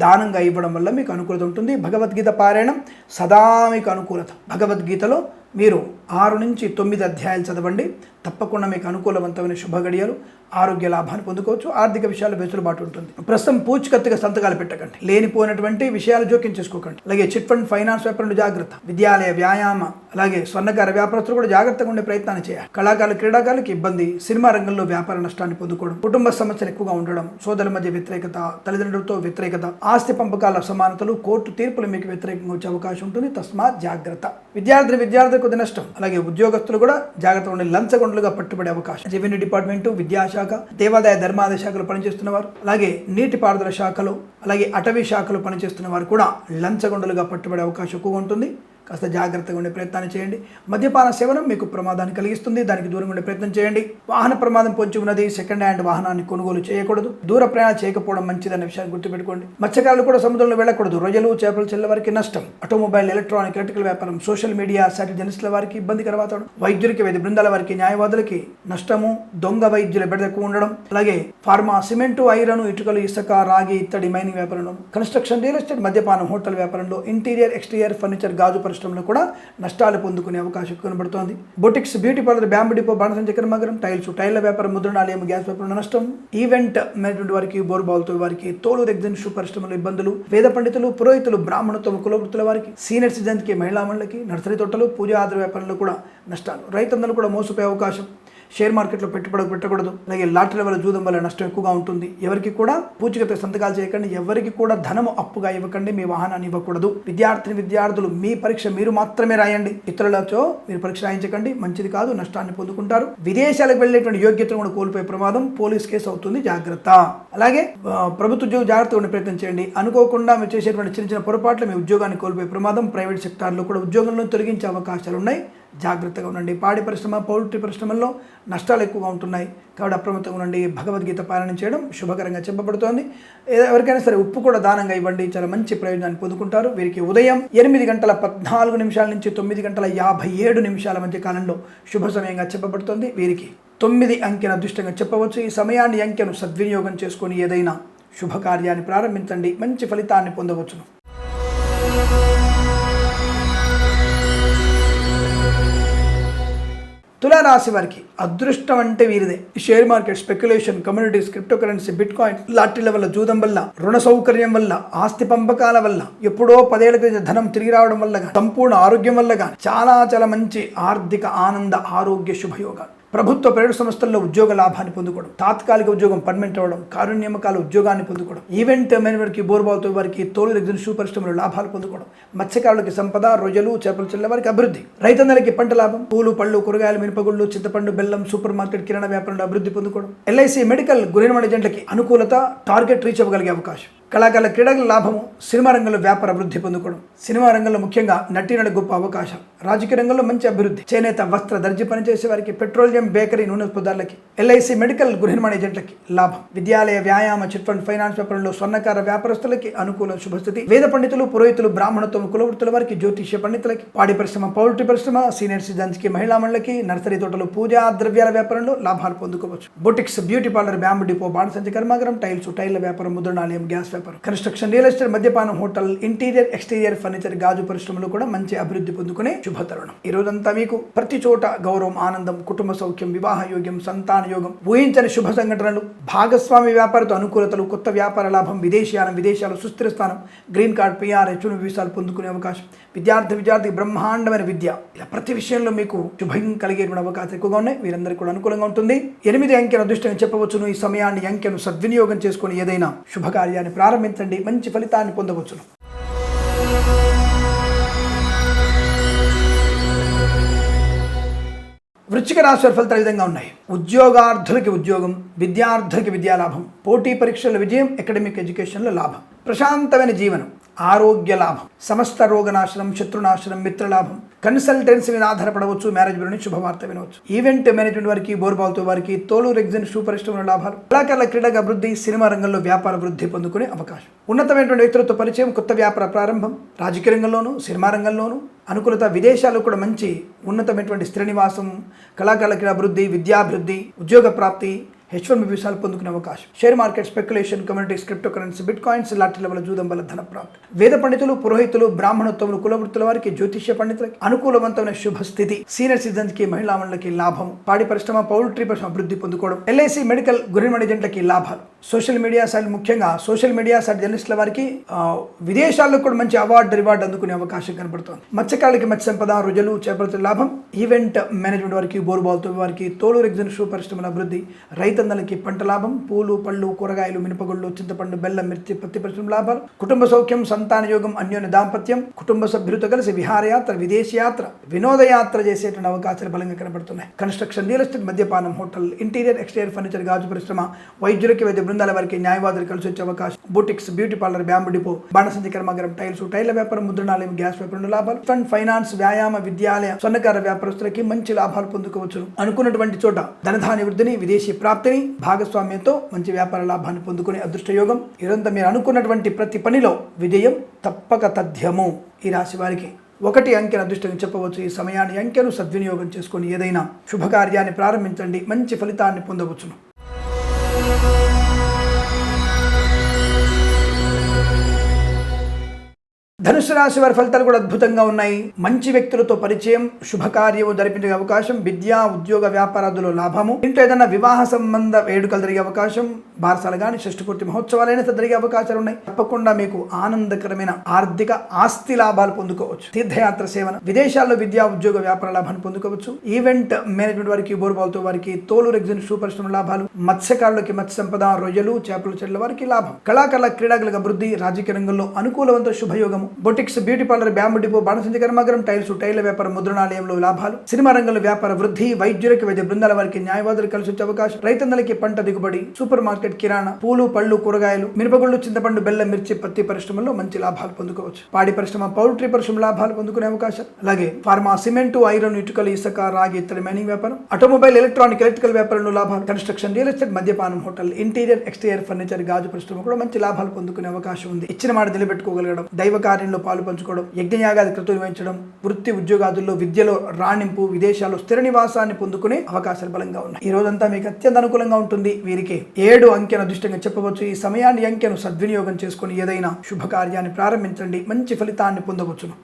దానంగా ఇవ్వడం వల్ల మీకు అనుకూలత ఉంటుంది. భగవద్గీత పారాయణం సదా మీకు అనుకూలత. భగవద్గీతలో మీరు ఆరు నుంచి తొమ్మిది అధ్యాయాలు చదవండి. తప్పకుండా మీకు అనుకూలవంతమైన శుభగడియలు ఆరోగ్య లాభాన్ని పొందుకోవచ్చు ఆర్థిక విషయాలు వెసులుబాటు ఉంటుంది. ప్రస్తుతం పూచికత్తుగా సంతకాలు పెట్టకండి. లేనిపోయినటువంటి విషయాలు జోక్యం చేసుకోకండి. అలాగే చిట్ ఫండ్ ఫైనాన్స్ వ్యాపారులు జాగ్రత్త. విద్యాలయ వ్యాయామ అలాగే స్వర్ణకార వ్యాపారస్తులు కూడా జాగ్రత్తగా ఉండే ప్రయత్నాన్ని చేయాలి. కళాకారులు క్రీడాకారులకు ఇబ్బంది సినిమా రంగంలో వ్యాపార నష్టాన్ని పొందుకోవడం కుటుంబ సమస్యలు ఎక్కువగా ఉండడం సోదరుల మధ్య వ్యతిరేకత తల్లిదండ్రులతో వ్యతిరేకత ఆస్తి పంపకాల సమానతలు కోర్టు తీర్పులు మీకు వ్యతిరేకంగా వచ్చే అవకాశం ఉంటుంది. తస్మాత్ జాగ్రత్త. విద్యార్థి విద్యార్థులకు కొద్ది నష్టం. అలాగే ఉద్యోగస్తులు కూడా జాగ్రత్త ఉండి లంచగొండలుగా పట్టుబడే అవకాశం. రెవెన్యూ డిపార్ట్మెంట్ విద్యాశాఖ దేవాదాయ ధర్మాదాయ శాఖలు పనిచేస్తున్న వారు అలాగే నీటిపారుదల శాఖలు అలాగే అటవీ శాఖలు పనిచేస్తున్న వారు కూడా లంచగొండలుగా పట్టుబడే అవకాశం ఎక్కువగా ఉంటుంది. కాస్త జాగ్రత్తగా ఉండే ప్రయత్నాన్ని చేయండి. మద్యపాన సేవనం మీకు ప్రమాదాన్ని కలిగిస్తుంది. దానికి దూరంగా ఉండే ప్రయత్నం చేయండి. వాహన ప్రమాదం పొంచి ఉన్నది. సెకండ్ హ్యాండ్ వాహనాన్ని కొనుగోలు చేయకూడదు. దూర ప్రయాణం చేయకపోవడం మంచిదన్న విషయాన్ని గుర్తుపెట్టుకోండి. మత్స్యకారులు కూడా సముద్రంలో వెళ్ళకూడదు. రొయ్యలు చేపలు చెల్ల వారికి నష్టం. ఆటోమొబైల్ ఎలక్ట్రానిక్ ఎలక్ట్రికల్ వ్యాపారం సోషల్ మీడియా సాటి జర్నలిస్టుల వారికి ఇబ్బందికర వాతావరణం. వైద్యులకి వైద్య బృందాల వారికి న్యాయవాదులకి నష్టము దొంగ వైద్యుల బెడద ఉండడం. అలాగే ఫార్మా సిమెంటు ఐరన్ ఇటుకలు ఇసుక రాగి ఇత్తడి మైనింగ్ వ్యాపారంలో. కన్స్ట్రక్షన్ రియల్ ఎస్టేట్ మద్యపానం హోటల్ వ్యాపారంలో. ఇంటీరియర్ ఎక్స్టీరియర్ ఫర్నిచర్ గాజు పరిశ్రమలో కూడా నష్టాలు పొందుకునే అవకాశం కనబడుతోంది. Boutiques beauty parlour bamboo depot బాణసంచ కర్మాగరం టైల్స్ టైల్ల వ్యాపారం ముద్రణాలయం గ్యాస్ వ్యాపారం నష్టం. ఈవెంట్ మేనేజ్మెంట్ వారికి బోర్బాల్తో వారికి తోలు రెగ్జన్ షూ పరిశ్రమలో ఇబ్బందులు. వేద పండితులు పురోహితులు బ్రాహ్మణత్వం కులవృత్తుల వారికి సీనియర్ సిటిజన్కి మహిళా మండలికి నర్సరీ తోటలు పూజా ఆధార వ్యాపారంలో కూడా నష్టాలు. రైతందరూ కూడా మోసపోయే అవకాశం. షేర్ మార్కెట్లో పెట్టుబడి పెట్టకూడదు. అలాగే లాటరీ వల్ల జూదం వల్ల నష్టం ఎక్కువగా ఉంటుంది. ఎవరికి కూడా పూచికతో సంతకాలు చేయకండి. ఎవరికి కూడా ధనము అప్పుగా ఇవ్వకండి. మీ వాహనాన్ని ఇవ్వకూడదు. విద్యార్థిని విద్యార్థులు మీ పరీక్ష మీరు మాత్రమే రాయండి. ఇతరులతో మీరు పరీక్ష రాయించకండి. మంచిది కాదు నష్టాన్ని పొందుకుంటారు. విదేశాలకు వెళ్ళేటువంటి యోగ్యతను కూడా కోల్పోయే ప్రమాదం పోలీస్ కేసు అవుతుంది. జాగ్రత్త. అలాగే ప్రభుత్వ ఉద్యోగ జాగ్రత్తగా ఉండే ప్రయత్నం చేయండి. అనుకోకుండా మీరు చేసేటువంటి చిన్న చిన్న పొరపాట్లు మీ ఉద్యోగాన్ని కోల్పోయే ప్రమాదం ప్రైవేట్ సెక్టార్లో కూడా ఉద్యోగంలో తొలగించే అవకాశాలు ఉన్నాయి జాగ్రత్తగా ఉండండి. పాడి పరిశ్రమ పౌల్ట్రీ పరిశ్రమల్లో నష్టాలు ఎక్కువగా ఉంటున్నాయి. కాబట్టి అప్రమత్తంగా ఉండండి. భగవద్గీత పాలన చేయడం శుభకరంగా చెప్పబడుతోంది. ఎవరికైనా సరే ఉప్పు కూడా దానంగా ఇవ్వండి. చాలా మంచి ప్రయోజనాన్ని పొందుకుంటారు. వీరికి ఉదయం ఎనిమిది గంటల పద్నాలుగు నిమిషాల నుంచి తొమ్మిది గంటల యాభై ఏడు నిమిషాల మధ్య కాలంలో శుభ సమయంగా చెప్పబడుతోంది. వీరికి తొమ్మిది అంకెన అదృష్టంగా చెప్పవచ్చు. ఈ సమయాన్ని అంకెను సద్వినియోగం చేసుకొని ఏదైనా శుభకార్యాన్ని ప్రారంభించండి. మంచి ఫలితాన్ని పొందవచ్చును. తులారాశి వారికి అదృష్టం అంటే వీరిదే. Share market speculation communities crypto currency bit coin లాటరీల వల్ల జూదం వల్ల రుణ సౌకర్యం వల్ల ఆస్తి పంపకాల వల్ల ఎప్పుడో పదేళ్ళ క్రితం ధనం తిరిగి రావడం వల్ల సంపూర్ణ ఆరోగ్యం వల్ల చాలా చాలా మంచి ఆర్థిక ఆనంద ఆరోగ్య శుభయోగాలు. ప్రభుత్వ ప్రైవేట్ సంస్థల్లో ఉద్యోగ లాభాన్ని పొందుకోవడం తాత్కాలిక ఉద్యోగం పర్మనెంట్ అవ్వడం కారు నియమకాల ఉద్యోగాన్ని పొందుకోవడం ఈవెంట్ మేనేజ్మెంట్కి బోర్బాల్తో వారికి తోలు రెగ్జిన్ షూ పరిశ్రమలో లాభాలు పొందుకోవడం మత్స్యకారులకి సంపద రొయ్యలు చేపలు చెల్లె వారికి అభివృద్ధి రైతన్నలకి పంట లాభం పూలు పళ్ళు కూరగాయలు మినపగుళ్ళు చింతపండు బెల్లం సూపర్ మార్కెట్ కిరాణా వ్యాపారంలో అభివృద్ధి పొందుకోవడం ఎల్ఐసి మెడికల్ గురైన జంటకి అనుకూలత టార్గెట్ రీచ్ అవ్వగలిగే అవకాశం. కళాకారుల క్రీడల లాభము సినిమా రంగంలో వ్యాపార అభివృద్ధి పొందుకోవడం. సినిమా రంగంలో ముఖ్యంగా నటీనట గొప్ప అవకాశం. రాజకీయ రంగంలో మంచి అభివృద్ధి. చేనేత వస్త్ర దర్జీ పనిచేసే వారికి పెట్రోలియం బేకరీ నూనె ఉత్పత్తులకి ఎల్ఐసి మెడికల్ గృహ నిర్మాణ ఏజెంట్లకి లాభం. విద్యాలయ వ్యాయామ చిట్ ఫండ్ ఫైనాన్స్ వ్యాపారంలో స్వర్ణకార వ్యాపారస్తులకి అనుకూల శుభస్థితి వేద పండితులు పురోహితులు బ్రాహ్మణత్వం కులవృత్తుల వారికి జ్యోతిష్య పండితులకి పాడి పరిశ్రమ పౌల్ట్రీ పరిశ్రమ సీనియర్ సిటిజన్స్కి మహిళా మండలికి నర్సరీ తోటలు పూజా ద్రవ్యాల వ్యాపారంలో లాభాలు పొందుకోవచ్చు. Boutiques beauty parlour bamboo depot బాణసంచ కర్మాగారం టైల్స్ టైల్ల వ్యాపారం ముద్రణాలయం గ్యాస్ వ్యాపారం కన్స్ట్రక్షన్ రియల్ ఎస్టేట్ మద్యపానం హోటల్ ఇంటీరియర్ ఎక్స్టీరియర్ ఫర్నిచర్ గాజు పరిశ్రమలు కూడా మంచి అభివృద్ధి పొందుకునే శుభతరుణం. ఈ రోజంతా మీకు ప్రతి చోట గౌరవం ఆనందం కుటుంబ సౌఖ్యం వివాహ యోగ్యం సంతాన యోగం ఊహించని శుభ సంఘటనలు భాగస్వామి వ్యాపారతో అనుకూలతలు కొత్త వ్యాపార లాభం విదేశీయానం విదేశాలు సుస్థిర స్థానం గ్రీన్ కార్డ్ పిఆర్ హెచ్ వీసాలు పొందుకునే అవకాశం విద్యార్థి విద్యార్థి బ్రహ్మాండమైన విద్య. ఇలా ప్రతి విషయంలో మీకు శుభం కలిగేటువంటి అవకాశం ఎక్కువగా ఉన్నాయి. వీరందరికీ కూడా అనుకూలంగా ఉంటుంది. ఎనిమిది అంకెను అదృష్టంగా చెప్పవచ్చును. ఈ సమయాన్ని అంకెను సద్వినియోగం చేసుకుని ఏదైనా శుభకార్యాన్ని ప్రారంభించండి. మంచి ఫలితాన్ని పొందవచ్చును. వృశ్చిక రాశి ఫలితాలు విధంగా ఉన్నాయి. ఉద్యోగార్థులకి ఉద్యోగం విద్యార్థులకి విద్యాలాభం పోటీ పరీక్షల విజయం అకాడమిక్ ఎడ్యుకేషన్లో లాభం ప్రశాంతమైన జీవనం ఆరోగ్య లాభం సమస్త రోగనాశనం శత్రునాశనం మిత్రలాభం. కన్సల్టెన్సీ మీద ఆధారపడవచ్చు మ్యారేజ్ బ్యూరోని శుభవార్త వినవచ్చు ఈవెంట్ మేనేజ్మెంట్ వారికి బోర్బాల్తో వారికి తోలు రెగ్జిన్ షూ పరిశ్రమల లాభాలు. కళాకారుల క్రీడగా అభివృద్ధి సినిమా రంగంలో వ్యాపార వృద్ధి పొందుకునే అవకాశం. ఉన్నతమైనటువంటి వ్యక్తులతో పరిచయం కొత్త వ్యాపార ప్రారంభం. రాజకీయ రంగంలోనూ సినిమా రంగంలోనూ అనుకూలత విదేశాల్లో కూడా మంచి ఉన్నతమైనటువంటి స్థిర నివాసం కళాకారుల క్రీడాభివృద్ధి విద్యాభివృద్ధి ఉద్యోగ ప్రాప్తి హెచ్ వన్ విషయాలు పొందుకునే అవకాశం. Share market speculation communities crypto currency bit coins లాంటి లెవెల్ జూదం వల్ల ధన ప్రాప్తి. వేద పండితులు పురోహితులు బ్రాహ్మణోత్తములు కులవృత్తుల వారికి జ్యోతిష్య పండితులకి అనుకూలవంతమైన శుభ స్థితి. సీనియర్ సిటిజన్స్కి మహిళా లాభం. పాడి పరిశ్రమ పౌల్ట్రీ పరిశ్రమ అభివృద్ధి పొందుకోవడం. ఎల్ఐసి మెడికల్ గవర్నమెంట్ ఏజెంట్లకి లాభాలు. సోషల్ మీడియా సైడ్ ముఖ్యంగా సోషల్ మీడియా సైడ్ జర్నలిస్టుల వారికి విదేశాల్లో కూడా మంచి అవార్డు రివార్డు అందుకునే అవకాశం కనబడుతోంది. మత్స్యకారులకి మత్స్య సంపద రుజులు చేపడుతున్న లాభం ఈవెంట్ మేనేజ్మెంట్ వారికి బోరుబాల్తో వారికి తోలు రెగ్జిన్ షూ పరిశ్రమల అభివృద్ధి రైతన్నలకి పంట లాభం పూలు పళ్ళు కూరగాయలు మినపగుళ్ళు చింతపండు బెల్లం మిర్చి పత్తి పరిశ్రమ లాభాలు కుటుంబ సౌఖ్యం సంతాన యోగం అన్యోన్య దాంపత్యం కుటుంబ సభ్యులతో కలిసి విహారయాత్ర విదేశయాత్ర వినోదయాత్ర చేసేటువంటి అవకాశాలు బలంగా కనబడుతున్నాయి. కన్స్ట్రక్షన్ రియల్ ఎస్టేట్ మద్యపానం హోటల్ ఇంటీరియర్ ఎక్స్టీరియర్ ఫర్నిచర్ గాజు పరిశ్రమ వైద్యులకి వైద్య బృందాల వారికి న్యాయవాదులు కలిసి వచ్చే అవకాశం. Boutiques beauty parlour bamboo depot బాణసంచి కర్మాగారం టైల్స్ టైర్ల వ్యాపారం ముద్రణాలయం గ్యాస్ వ్యాపారం లాభాలు. ఫండ్ ఫైనాన్స్ వ్యాయామ విద్యాలయ స్వర్ణకార వ్యాపారస్తులకి మంచి లాభాలు పొందుకోవచ్చు. అనుకున్నటువంటి చోట ధనధాన్య వృద్ధిని విదేశీ ప్రాప్తిని భాగస్వామ్యంతో మంచి వ్యాపార లాభాన్ని పొందుకునే అదృష్టయోగం. ఇదంతా మీరు అనుకున్నటువంటి ప్రతి పనిలో విజయం తప్పక తథ్యము. ఈ రాశి వారికి ఒకటి అంకెను అదృష్టంగా చెప్పవచ్చు. ఈ సమయాన్ని అంకెను సద్వినియోగం చేసుకొని ఏదైనా శుభకార్యాన్ని ప్రారంభించండి. మంచి ఫలితాన్ని పొందవచ్చును. ధనుసు రాశి వారి ఫలితాలు కూడా అద్భుతంగా ఉన్నాయి. మంచి వ్యక్తులతో పరిచయం శుభకార్యము జరిపించే అవకాశం విద్యా ఉద్యోగ వ్యాపారాదులో లాభము. ఇంట్లో ఏదైనా వివాహ సంబంధ వేడుకలు జరిగే అవకాశం బారసాలు కానీ షష్ఠపూర్తి మహోత్సవాలైనా జరిగే అవకాశాలు ఉన్నాయి. తప్పకుండా మీకు ఆనందకరమైన ఆర్థిక ఆస్తి లాభాలు పొందుకోవచ్చు. తీర్థయాత్ర సేవన విదేశాల్లో విద్యా ఉద్యోగ వ్యాపార లాభాన్ని పొందుకోవచ్చు. ఈవెంట్ మేనేజ్మెంట్ వారికి బోర్బాల్తో వారికి తోలు రెగ్జిన్ షూ లాభాలు మత్స్యకారులకి మత్స్య సంపద రొయ్యలు చేపల చెట్ల వారికి లాభం. కళాకారుల క్రీడాకులకు అభివృద్ధి రాజకీయ రంగంలో అనుకూలవంత శుభయోగము boutiques beauty parlour bamboo depot బాణసంచి కర్మాగారం టైల్స్ టైర్ల వ్యాపారం ముద్రణాలయంలో లాభాలు సినిమా రంగంలో వ్యాపార వృద్ధి వైద్యులకి వైద్య బృందాల వారికి న్యాయవాదులు కలిసి వచ్చే అవకాశం రైతన్నలకి పంట దిగుబడి సూపర్ మార్కెట్ కిరాణా పూలు పళ్ళు కూరగాయలు మినపగుళ్ళు చింతపండు బెల్లం మిర్చి పత్తి పరిశ్రమల్లో మంచి లాభాలు పొందుకోవచ్చు. పాడి పరిశ్రమ పౌల్ట్రీ పరిశ్రమ లాభాలు పొందుకునే అవకాశం. అలాగే ఫార్మా సిమెంట్ ఐరన్ ఇటుకలు ఇసుక రాగి ఇతర మైనింగ్ వ్యాపారం ఆటోమొబైల్ ఎలక్ట్రానిక్ ఎలక్ట్రికల్ వ్యాపారంలో లాభాలు కన్స్ట్రక్షన్ రియల్ ఎస్టేట్ మద్యపానం హోటల్ ఇంటీరియర్ ఎక్స్టీరియర్ ఫర్నిచర్ గాజు పరిశ్రమ కూడా మంచి లాభాలు పొందుకునే అవకాశం ఉంది. ఇచ్చిన మాట నిలబెట్టుకోగలగడం దైవ కార్యంలో పాలు పంచుకోవడం యజ్ఞయాగాది కృతులు నిర్వహించడం వృత్తి ఉద్యోగాదుల్లో విద్యలో రాణింపు విదేశాల్లో స్థిర నివాసాన్ని పొందుకునే అవకాశాలు బలంగా ఉన్నాయి. ఈ రోజంతా మీకు అత్యంత అనుకూలంగా ఉంటుంది. వీరికి ఏడు అంకెను అదృష్టంగా చెప్పవచ్చు. ఈ సమయాన్ని అంకెను సద్వినియోగం చేసుకుని ఏదైనా శుభకార్యాన్ని ప్రారంభించండి. మంచి ఫలితాన్ని పొందవచ్చును.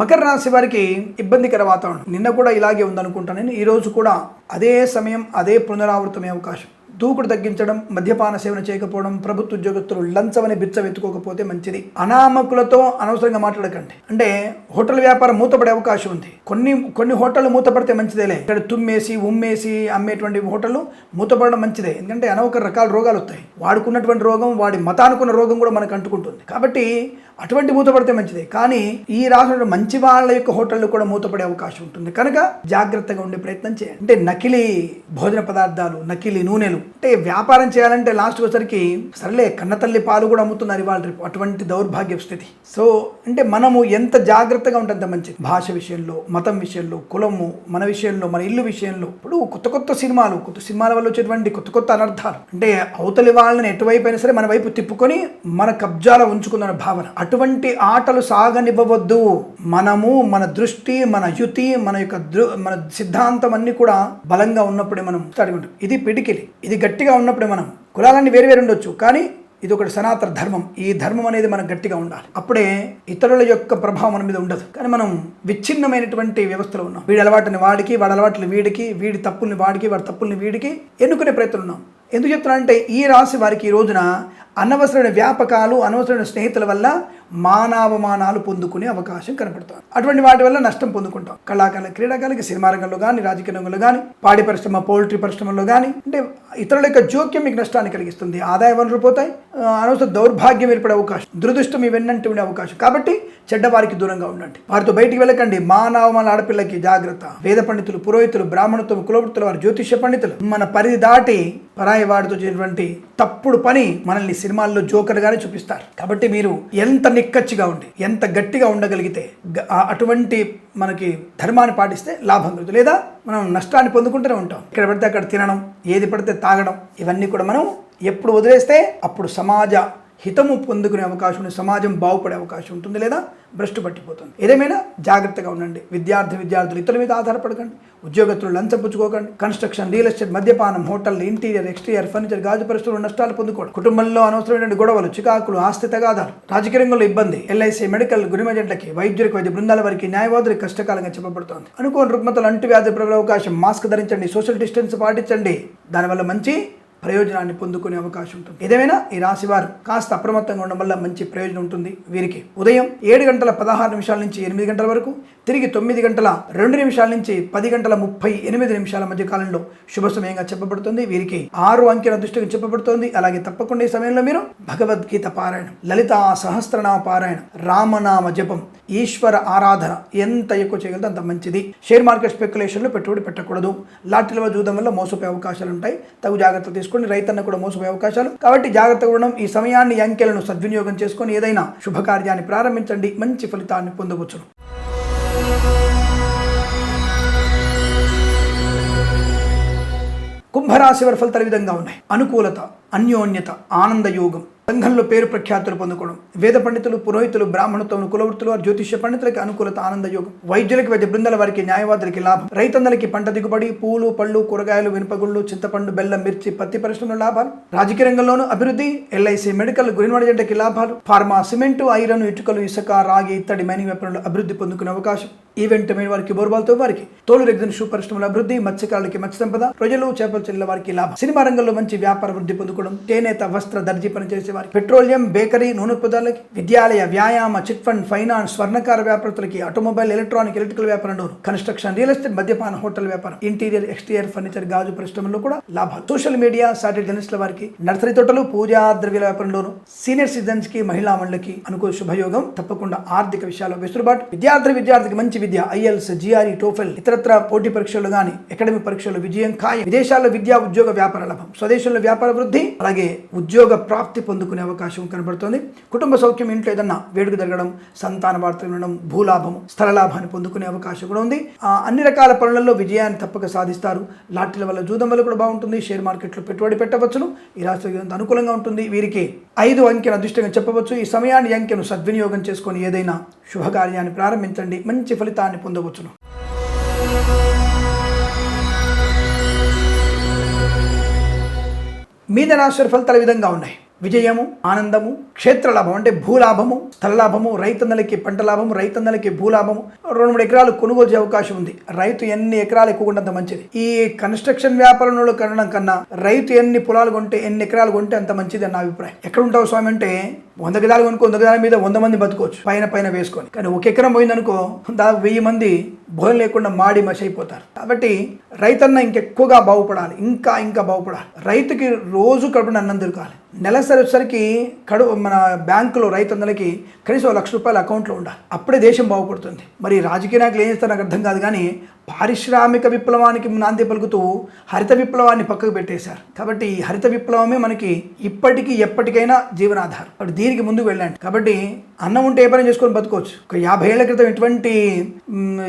మకర రాశి వారికి ఇబ్బందికర వాతావరణం. నిన్న కూడా ఇలాగే ఉందనుకుంటాను నేను. ఈ రోజు కూడా అదే సమయం అదే పునరావృతమే అవకాశం. దూకుడు తగ్గించడం మద్యపాన సేవన చేయకపోవడం ప్రభుత్వ ఉద్యోగస్తులు లంచమని బిచ్చవెత్తుకోకపోతే మంచిది. అనామకులతో అనవసరంగా మాట్లాడకండి. అంటే హోటల్ వ్యాపారం మూతపడే అవకాశం ఉంది. కొన్ని కొన్ని హోటళ్ళు మూతపడితే మంచిదేలే. ఇక్కడ తుమ్మేసి ఉమ్మేసి అమ్మేటువంటి హోటళ్ళు మూతపడడం మంచిదే. ఎందుకంటే అనవక రకాల రోగాలు వస్తాయి. వాడుకున్నటువంటి రోగం వాడి మతానుకున్న రోగం కూడా మనకు అంటుకుంటుంది. కాబట్టి అటువంటి మూతపడితే మంచిదే. కానీ ఈ రాసిన మంచి వాళ్ళ యొక్క హోటళ్ళు కూడా మూతపడే అవకాశం ఉంటుంది. కనుక జాగ్రత్తగా ఉండే ప్రయత్నం చేయండి. అంటే నకిలీ భోజన పదార్థాలు నకిలీ నూనెలు అంటే వ్యాపారం చేయాలంటే లాస్ట్ వచ్చరికి సర్లే కన్నతల్లి పాలు కూడా అమ్ముతున్నారు ఇవాళ రేపు అటువంటి దౌర్భాగ్య స్థితి. సో అంటే మనము ఎంత జాగ్రత్తగా ఉంటే మంచిది. భాష విషయంలో మతం విషయంలో కులము మన విషయంలో మన ఇల్లు విషయంలో. ఇప్పుడు కొత్త కొత్త సినిమాలు కొత్త సినిమాల వల్ల వచ్చేటువంటి కొత్త కొత్త అనర్థాలు. అంటే అవతలి వాళ్ళని ఎటువైపు అయినా సరే మన వైపు తిప్పుకొని మన కబ్జాలో ఉంచుకుందన్న భావన. అటువంటి ఆటలు సాగనివ్వవద్దు. మనము మన దృష్టి మన యుతి మన యొక్క దృ మన సిద్ధాంతం అన్ని కూడా బలంగా ఉన్నప్పుడే మనం స్టార్ట్ ఇది పిడికిలి. ఇది గట్టిగా ఉన్నప్పుడే మనం కులాలన్నీ వేరు వేరు ఉండొచ్చు కానీ ఇది ఒకటి సనాతన ధర్మం. ఈ ధర్మం అనేది మనకు గట్టిగా ఉండాలి. అప్పుడే ఇతరుల యొక్క ప్రభావం మన మీద ఉండదు. కానీ మనం విచ్ఛిన్నమైనటువంటి వ్యవస్థలో ఉన్నాం. వీడి అలవాటుని వాడికి వాడి అలవాట్లు వీడికి వీడి తప్పుల్ని వాడికి వాడి తప్పుల్ని వీడికి ఎన్నుకునే ప్రయత్నం ఉన్నాం. ఎందుకు చెప్తున్నా అంటే ఈ రాశి వారికి ఈ రోజున అనవసరమైన వ్యాపకాలు అనవసరమైన స్నేహితుల వల్ల మానావమానాలు పొందుకునే అవకాశం కనపడుతుంది అటువంటి వాటి వల్ల నష్టం పొందుకుంటాం. కళాకారులు క్రీడాకారులకి సినిమా రంగంలో కానీ రాజకీయ రంగంలో కానీ పాడి పరిశ్రమ పౌల్ట్రీ పరిశ్రమలో కానీ అంటే ఇతరుల యొక్క జోక్యం మీకు నష్టాన్ని కలిగిస్తుంది. ఆదాయ వనరులు పోతాయి. అనవసర దౌర్భాగ్యం ఏర్పడే అవకాశం దురదృష్టం ఇవన్నంటి ఉండే అవకాశం. కాబట్టి చెడ్డవారికి దూరంగా ఉండండి. వారితో బయటికి వెళ్ళకండి. మానవమాన ఆడపిల్లకి జాగ్రత్త. వేద పండితులు పురోహితులు బ్రాహ్మణత్వం కులవృత్తులు వారు జ్యోతిష్య పండితులు. మన పరిధి దాటి పరాయి వాడితో చేసినటువంటి తప్పుడు పని మనల్ని సినిమాల్లో జోకర్గానే చూపిస్తారు. కాబట్టి మీరు ఎంత నిక్కచ్చిగా ఉండి ఎంత గట్టిగా ఉండగలిగితే అటువంటి మనకి ధర్మాన్ని పాటిస్తే లాభం కలుగుతుంది. లేదా మనం నష్టాన్ని పొందుకుంటూనే ఉంటాం. ఇక్కడ పడితే అక్కడ తినడం ఏది పడితే తాగడం ఇవన్నీ కూడా మనం ఎప్పుడు వదిలేస్తే అప్పుడు సమాజ హితము పొందుకునే అవకాశం ఉంది సమాజం బాగుపడే అవకాశం ఉంటుంది లేదా భ్రష్టు పట్టిపోతుంది. ఏదేమైనా జాగ్రత్తగా ఉండండి. విద్యార్థి విద్యార్థులు ఇతరుల మీద ఆధారపడకండి. ఉద్యోగస్తులు లంచపుచ్చుకోకండి కన్స్ట్రక్షన్ రియల్ ఎస్టేట్ మద్యపానం హోటల్ ఇంటీరియర్ ఎక్స్టీరియర్ ఫర్నిచర్ గాజు పరిశ్రమలు నష్టాలు పొందుకోవడం. కుటుంబంలో అనవసరమైన గొడవలు చికాకులు ఆస్తి తగాదాలు రాజకీయ రంగంలో ఇబ్బంది ఎల్ఐసి మెడికల్ గురిమజెంట్లకి వైద్యులకు వైద్య బృందాల వారికి న్యాయవాదులకు కష్టకాలంగా చెప్పబడుతోంది. అనుకోని రుగ్మతలు అంటువ్యాధి ప్రబల అవకాశం మాస్క్ ధరించండి సోషల్ డిస్టెన్స్ పాటించండి. దానివల్ల మంచి ప్రయోజనాన్ని పొందుకునే అవకాశం ఉంటుంది. ఏదేమైనా ఈ రాశి వారు కాస్త అప్రమత్తంగా ఉండడం వల్ల మంచి ప్రయోజనం ఉంటుంది. వీరికి ఉదయం ఏడు గంటల పదహారు నిమిషాల నుంచి ఎనిమిది గంటల వరకు తిరిగి తొమ్మిది గంటల రెండు నిమిషాల నుంచి పది గంటల ముప్పై ఎనిమిది నిమిషాల మధ్య కాలంలో శుభ సమయంగా చెప్పబడుతుంది. వీరికి ఆరు అంకెల దృష్టికి చెప్పబడుతుంది. అలాగే తప్పకుండా ఈ సమయంలో మీరు భగవద్గీత పారాయణం లలిత సహస్రనామ పారాయణం రామనామ జపం ఈశ్వర ఆరాధన ఎంత ఎక్కువ చేయగలితే అంత మంచిది. షేర్ మార్కెట్ స్పెక్యులేషన్లో పెట్టుబడి పెట్టకూడదు. లాటరీలో చూడడం వల్ల మోసపోయే అవకాశాలు ఉంటాయి. తగు జాగ్రత్త తీసుకొని రైతన్న కూడా మోసపోయే అవకాశాలు. కాబట్టి జాగ్రత్తగా ఉండడం ఈ సమయాన్ని అంకెలను సద్వినియోగం చేసుకొని ఏదైనా శుభకార్యాన్ని ప్రారంభించండి. మంచి ఫలితాన్ని పొందవచ్చును. కుంభరాశి వారి ఫలితాలు విధంగా ఉన్నాయి. అనుకూలత అన్యోన్యత ఆనందయోగం సంఘంలో పేరు ప్రఖ్యాతులు పొందుకోవడం వేద పండితులు పురోహితులు బ్రాహ్మణత్వం కులవృత్తులు వారు జ్యోతిష్య పండితులకి అనుకూలత ఆనంద యోగం వైద్యులకి వైద్య బృందాల వారికి న్యాయవాదులకి లాభం. రైతన్నలకి పంట దిగుబడి పూలు పళ్ళు కూరగాయలు వెనుపగుళ్ళు చింతపండు బెల్లం మిర్చి పత్తి పరిశ్రమలో లాభాలు. రాజకీయ రంగంలోనూ అభివృద్ధి ఎల్ఐసి మెడికల్ గురినవాడ జంటకి లాభాలు. ఫార్మా సిమెంటు ఐరన్ ఇటుకలు ఇసుక రాగి ఇత్తడి మైనింగ్ వ్యాపారంలో అభివృద్ధి పొందుకునే అవకాశం. ఈవెంట్ మీద వారికి బోర్బాల్తో వారికి తోలు రెగ్జిన్ షూ పరిశ్రమల అభివృద్ధి మత్స్యకారులకి మత్స్య సంపద ప్రజలు చేపల చెల్లెల వారికి లాభం. సినిమా రంగంలో మంచి వ్యాపార వృద్ధి పొందుకోవడం చేనేత వస్త్ర దర్జీ పనిచేసే వారికి పెట్రోలియం బేకరీ నూనె పదార్థాలకి విద్యాలయ వ్యాయామ చిట్ ఫండ్ ఫైనాన్స్ స్వర్ణకార వ్యాపారస్తులకి ఆటోమొబైల్ ఎలక్ట్రానిక్ ఎలక్ట్రికల్ వ్యాపారంలో కన్స్ట్రక్షన్ రియల్ ఎస్టేట్ మద్యపాన హోటల్ వ్యాపారం ఇంటీరియర్ ఎక్స్టీరియర్ ఫర్నిచర్ గాజు పరిశ్రమలో కూడా లాభాలు. సోషల్ మీడియా సాటిలైట్ జర్నలిస్టుల వారికి నర్సరీ తోటలు పూజా ద్రవ్యాల వ్యాపారంలోను సీనియర్ సిటిజన్స్కి మహిళా మండలికి అనుకూల శుభయోగం తప్పకుండా ఆర్థిక విషయాల్లో వెసులుబాటు. విద్యార్థి విద్యార్థికి మంచి విద్య ఐఎల్స్ జిఆర్ఈ టోఫెల్ ఇతరత్ర పోటీ పరీక్షలు గాని అకాడమిక్ పరీక్షలు విజయం ఖాయం. విదేశాల్లో విద్యా ఉద్యోగ వ్యాపార లాభం. స్వదేశంలో వ్యాపార వృద్ధి అలాగే ఉద్యోగ ప్రాప్తి పొందుకునే అవకాశం కనబడుతోంది. కుటుంబ సౌఖ్యం ఇంట్లో ఏదన్నా వేడుక జరగడం సంతాన వార్త వినడం భూలాభం స్థల లాభాన్ని పొందుకునే అవకాశం కూడా ఉంది. ఆ, అన్ని రకాల పనులలో విజయాన్ని తప్పక సాధిస్తారు. లాటరీల వల్ల జూదం వల్ల కూడా బాగుంటుంది. షేర్ మార్కెట్లో పెట్టుబడి పెట్టవచ్చును. ఈ రాష్ట్ర అనుకూలంగా ఉంటుంది. వీరికి ఐదు అంకెను అదృష్టంగా చెప్పవచ్చు. ఈ సమయాన్ని అంకెను సద్వినియోగం చేసుకొని ఏదైనా శుభకార్యాన్ని ప్రారంభించండి. మంచి ఫలితం ఫలితాన్ని పొందవచ్చును మీద రాశి ఫలితాలు విధంగా ఉన్నాయి. విజయము ఆనందము క్షేత్రలాభం అంటే భూలాభము స్థల లాభము రైతన్నలకి పంట లాభము రైతన్నలకి భూలాభము. రెండు మూడు ఎకరాలు కొనుగోలు చేసే అవకాశం ఉంది. రైతు ఎన్ని ఎకరాలు ఎక్కువ కొంటే అంత మంచిది. ఈ కన్స్ట్రక్షన్ వ్యాపారంలో కనడం కన్నా రైతు ఎన్ని పొలాలు కొంటే ఎన్ని ఎకరాలు కొంటే అంత మంచిది అన్న అభిప్రాయం. ఎక్కడ ఉంటావు స్వామి అంటే వంద గదాలు కొనుక్కో వంద గదాల మీద వంద మంది బతుకోవచ్చు పైన పైన వేసుకొని. కానీ ఒక ఎకరం పోయిందనుకో దాదాపు వెయ్యి మంది భోజనం లేకుండా మాడి మసి అయిపోతారు. కాబట్టి రైతన్న ఇంకెక్కువగా బాగుపడాలి ఇంకా ఇంకా బాగుపడాలి. రైతుకి రోజు కడుపున అన్నం దొరకాలి. నెలసరి వచ్చేసరికి కడు మన బ్యాంకులో రైతన్నలకి కనీసం లక్ష రూపాయల అకౌంట్లో ఉండాలి. అప్పుడే దేశం బాగుపడుతుంది. మరి రాజకీయ నాయకులు ఏం చేస్తారు నాకు అర్థం కాదు కానీ పారిశ్రామిక విప్లవానికి నాంది పలుకుతూ హరిత విప్లవాన్ని పక్కకు పెట్టేశారు. కాబట్టి ఈ హరిత విప్లవమే మనకి ఇప్పటికీ ఎప్పటికైనా జీవనాధారం. కాబట్టి దీనికి ముందుకు వెళ్ళండి. కాబట్టి అన్నం ఉంటే ఏ పని చేసుకొని బతుకోవచ్చు. ఒక యాభై ఏళ్ళ క్రితం ఇటువంటి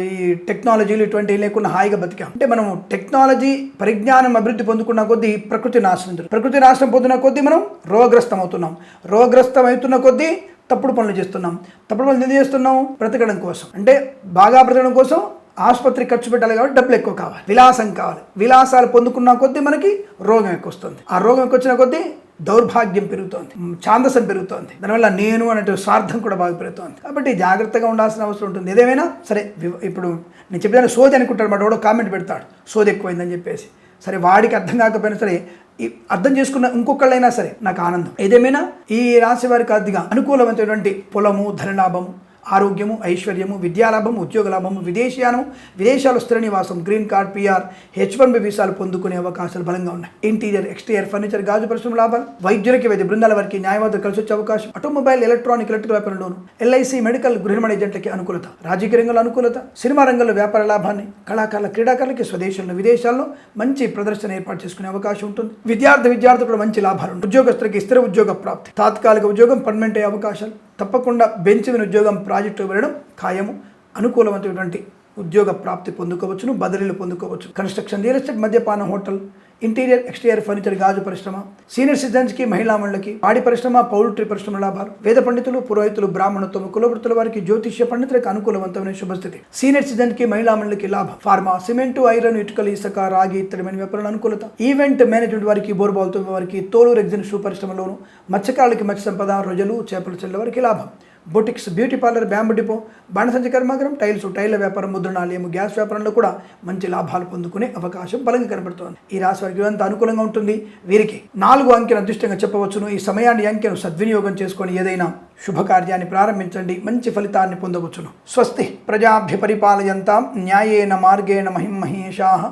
ఈ టెక్నాలజీలు ఇటువంటి లేకుండా హాయిగా బతికాం. అంటే మనం టెక్నాలజీ పరిజ్ఞానం అభివృద్ధి పొందుకున్న కొద్దీ ప్రకృతి నాశనం ప్రకృతి నాశనం పొందిన కొద్దీ మనం రోగ్రస్తం అవుతున్నాం. రోగగ్రస్తం అవుతున్న కొద్దీ తప్పుడు పనులు చేస్తున్నాం. తప్పుడు పనులు ఎందుకు చేస్తున్నాం? బ్రతకడం కోసం. అంటే బాగా బ్రతకడం కోసం ఆసుపత్రి ఖర్చు పెట్టాలి కాబట్టి డబ్బులు ఎక్కువ కావాలి. విలాసం కావాలి. విలాసాలు పొందుకున్న కొద్దీ మనకి రోగం ఎక్కువ వస్తుంది. ఆ రోగం ఎక్కువ వచ్చిన కొద్దీ దౌర్భాగ్యం పెరుగుతోంది. ఛాందసం పెరుగుతోంది. దానివల్ల నేను అనే స్వార్థం కూడా బాగా పెరుగుతోంది. కాబట్టి జాగ్రత్తగా ఉండాల్సిన అవసరం ఉంటుంది. ఏదేమైనా సరే ఇప్పుడు నేను చెప్పేదాన్ని సోది అనుకుంటాడు మాట కూడా కామెంట్ పెడతాడు. సోది ఎక్కువైందని చెప్పేసి. సరే వాడికి అర్థం కాకపోయినా సరే ఈ అర్థం చేసుకున్న ఇంకొకళ్ళైనా సరే నాకు ఆనందం. ఏదేమైనా ఈ రాశి వారికి కొద్దిగా అనుకూలమైనటువంటి పొలము ధనలాభము ఆరోగ్యము ఐశ్వర్యము విద్యాలాభము ఉద్యోగ లాభము విదేశీయానం విదేశాలు స్థిర నివాసం green card PR H one B వీసాలు పొందుకునే అవకాశాలు బలంగా ఉన్నాయి. ఇంటీరియర్ ఎక్స్టీరియర్ ఫర్నిచర్ గాజు పరిశ్రమ లాభాలు వైద్యులకి వైద్య బృందాల వారికి న్యాయవాదులు కలిసి వచ్చే అవకాశం ఆటోమొబైల్ ఎలక్ట్రానిక్ ఎలక్ట్రికల్ వ్యాపారంలోను ఎల్ఐసి మెడికల్ గృహనిర్మాణ ఏజెంట్లకి అనుకూలత రాజకీయ రంగంలో అనుకూలత సినిమా రంగంలో వ్యాపార లాభాన్ని కళాకారుల క్రీడాకారులకి స్వదేశంలో విదేశాల్లో మంచి ప్రదర్శన ఏర్పాటు చేసుకునే అవకాశం ఉంటుంది. విద్యార్థి విద్యార్థులు కూడా మంచి లాభాలు ఉద్యోగస్తులకి స్థిర ఉద్యోగ ప్రాప్తి తాత్కాలిక ఉద్యోగం పర్మనెంట్ అయ్యే అవకాశాలు. తప్పకుండా బెంచ్ మీద ఉద్యోగం ప్రాజెక్టు వెళ్ళడం ఖాయము. అనుకూలమైనటువంటి ఉద్యోగ ప్రాప్తి పొందుకోవచ్చును బదిలీలు పొందుకోవచ్చు. కన్స్ట్రక్షన్ రియల్ ఎస్టేట్ మద్యపాన హోటల్ ఇంటీరియర్ ఎక్స్టీరియర్ ఫర్నిచర్ గాజు పరిశ్రమ సీనియర్ సిటిజన్స్కి మహిళా మండలికి పాడి పరిశ్రమ పౌల్ట్రీ పరిశ్రమ లాభాలు. వేద పండితులు పురోహితులు బ్రాహ్మణత్వం కులవృత్తుల వారికి జ్యోతిష్య పండితులకు అనుకూలవంతమైన శుభస్థితి సీనియర్ సిటిజన్కి మహిళా మండలికి లాభం. ఫార్మా సిమెంటు ఐరన్ ఇటుకలు ఇసుక రాగి ఇత్తడమైన వ్యాపారాల అనుకూలత. ఈవెంట్ మేనేజ్మెంట్ వారికి బోర్బాల్తో వారికి తోలు రెగ్జిన్ షూ పరిశ్రమలోను మత్స్యకారులకి మత్స్య సంపద రొజలు చేపలు చెల్ల వారికి లాభం. Boutiques beauty parlour bamboo depot బాణసంచ కర్మాగారం టైల్స్ టైల్ల వ్యాపారం ముద్రణాలయం గ్యాస్ వ్యాపారంలో కూడా మంచి లాభాలు పొందుకునే అవకాశం బలంగా కనబడుతోంది. ఈ రాశి వారికి అంత అనుకూలంగా ఉంటుంది. వీరికి నాలుగు అంకెను అదృష్టంగా చెప్పవచ్చును. ఈ సమయాన్ని అంకెను సద్వినియోగం చేసుకొని ఏదైనా శుభకార్యాన్ని ప్రారంభించండి. మంచి ఫలితాన్ని పొందవచ్చును. స్వస్తి ప్రజాభ్య పరిపాలయంతాం న్యాయేన మార్గేణ మహిం మహేషా.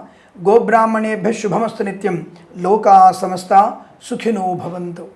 గోబ్రాహ్మణేభ్య శుభమస్తు నిత్యం. లోకా సమస్త సుఖినో భవంతు.